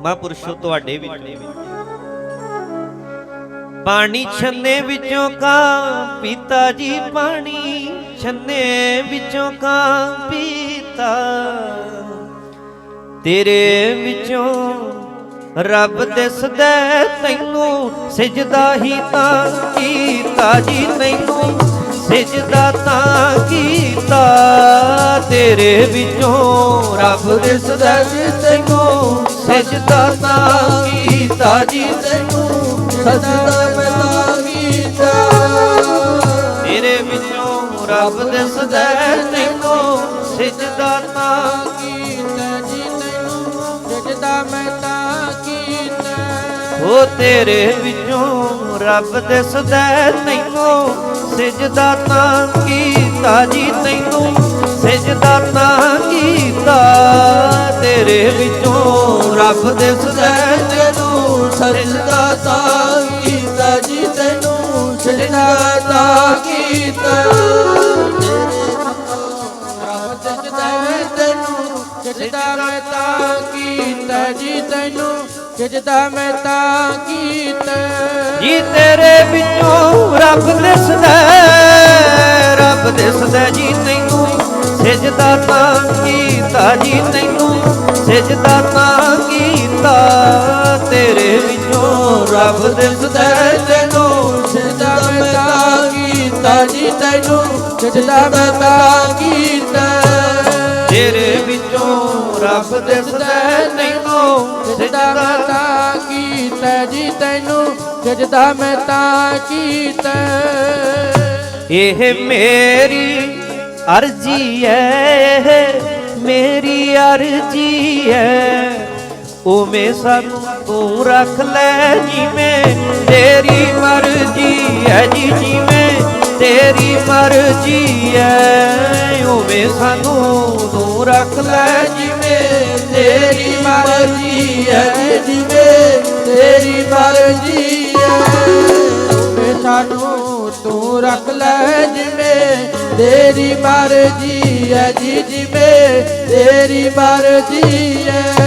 ਮਹਾਂਪੁਰਸ਼ੋ ਤੁਹਾਡੇ ਵਿੱਚੋਂ। ਪਾਣੀ ਛੰਨੇ ਵਿੱਚੋਂ ਕਾ, ਪੀਤਾ ਜੀ ਪਾਣੀ। ਛੰਨੇ ਵਿੱਚੋਂ ਕਾ, ਪੀਤਾ। ਤੇਰੇ ਵਿੱਚੋਂ ਰੱਬ ਦਿਸਦਾ ਤੈਨੂੰ ਸਜਦਾ ਹੀ ਤਾਂ ਕੀਤਾ ਜੀ ਤੈਨੂੰ। ਸਜਦਾ ਤਾਂ ਕੀਤਾ, ਤੇਰੇ ਵਿੱਚੋਂ ਰੱਬ ਦਿਸਦਾ ਜੀ ਤੈਨੂੰ ਸਜਦਾ ਤਾਂ ਕੀਤਾ ਜੀ ਤੈਨੂੰ ਸਜਦਾ ਮੈਂ ਤਾਂ ਕੀਤਾ। ਤੇਰੇ ਵਿੱਚੋਂ ਰੱਬ ਦਿਸਦਾ ਤੈਨੂੰ ਸਜਦਾ ਤਾਂ ਕੀਤਾ ਜੀ ਤੈਨੂੰ ਸਜਦਾ ਮੈਂ ਤਾਂ ਕੀਤਾ। ਉਹ ਤੇਰੇ ਵਿੱਚੋਂ ਰੱਬ ਦਿਸਦਾ ਤੈਨੂੰ ਸਜਦਾ ਤਾਂ ਕੀਤਾ ਜੀ ਤੈਨੂੰ ਸਜਦਾ ਤਾਂ ਕੀਤਾ। ਤੇਰੇ ਵਿੱਚੋਂ ਰੱਬ ਦਿਸਦਾ ਤੈਨੂੰ ਸਜਦਾ ਤਾਂ ਕੀਤਾ ਜੀ ਤੈਨੂੰ ਸਜਦਾ ਤਾਂ ਕੀਤਾ। ਰੱਬ ਸਜਦਾ ਮੈਂ ਤੈਨੂੰ ਸਜਦਾ ਮੈਂ ਤਾਂ ਕੀਤਾ ਜੀ ਤੈਨੂੰ ਸਜਦਾ ਮੈਂ ਤਾਂ ਕੀਤਾ। ਜੀ ਤੇਰੇ ਵਿੱਚੋਂ ਰੱਬ ਦਿਸਦਾ ਰੱਬ ਦਿਸਦਾ ਜੀ ਤੈਨੂੰ ਸਜਦਾ ਤਾਂ ਕੀਤਾ ਜੀ ਤੈਨੂੰ ਸਜਦਾ ਤਾਂ ਕੀਤਾ ਤੇਰੇ ਵਿੱਚੋਂ ਰੱਬ ਦਿਸਦਾ ਤੈਨੂੰ। ਸਜਦਾ ਮੈਂ ਕੀਤਾ ਜੀ ਤੈਨੂੰ ਸਜਦਾ ਮੈਂ ਤਾਂ ਕੀਤਾ। ਤੇਰੇ ਵਿੱਚੋਂ ਰੱਬ ਦਿਸਦਾ ਤੈਨੂੰ ਸਜਦਾ ਮੈਂ ਤਾਂ ਕੀਤਾ ਜੀ ਤੈਨੂੰ ਸਜਦਾ ਮੈਂ ਤਾਂ ਕੀਤਾ। ਇਹ ਮੇਰੀ ਅਰਜੀ ਹੈ ਮੇਰੀ ਅਰਜੀ ਹੈ। ਉਵੇਂ ਸਾਨੂੰ ਤੂੰ ਰੱਖ ਲੈ ਜਿਵੇਂ। ਤੇਰੀ ਮਰਜ਼ੀ ਹੈ ਜੀ ਜਿਵੇਂ, ਤੇਰੀ ਮਰਜ਼ੀ ਹੈ ਉਵੇਂ ਸਾਨੂੰ ਤੂੰ ਰੱਖ ਲੈ ਜਿਵੇਂ, ਤੇਰੀ ਮਰਜ਼ੀ ਹੈ ਜਿਵੇਂ, ਤੇਰੀ ਮਰਜ਼ੀ ਹੈ ਵੇ ਸਾਨੂੰ ਤੂੰ ਰੱਖ ਲੈ ਜਿਵੇਂ, ਤੇਰੀ ਮਰਜ਼ੀ ਹੈ ਜੀ ਜਿਵੇਂ, ਤੇਰੀ ਮਰਜ਼ੀ ਹੈ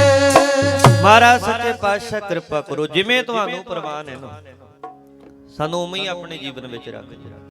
ਮਹਾਰਾਜ ਸੱਚੇ ਪਾਤਸ਼ਾਹ ਕਿਰਪਾ ਕਰੋ ਜਿਵੇਂ ਤੁਹਾਨੂੰ ਪ੍ਰਵਾਨ ਹੈ ਨਾ। ਸਾਨੂੰ ਉਵੇਂ ਹੀ ਆਪਣੇ ਜੀਵਨ ਵਿੱਚ ਰੱਖ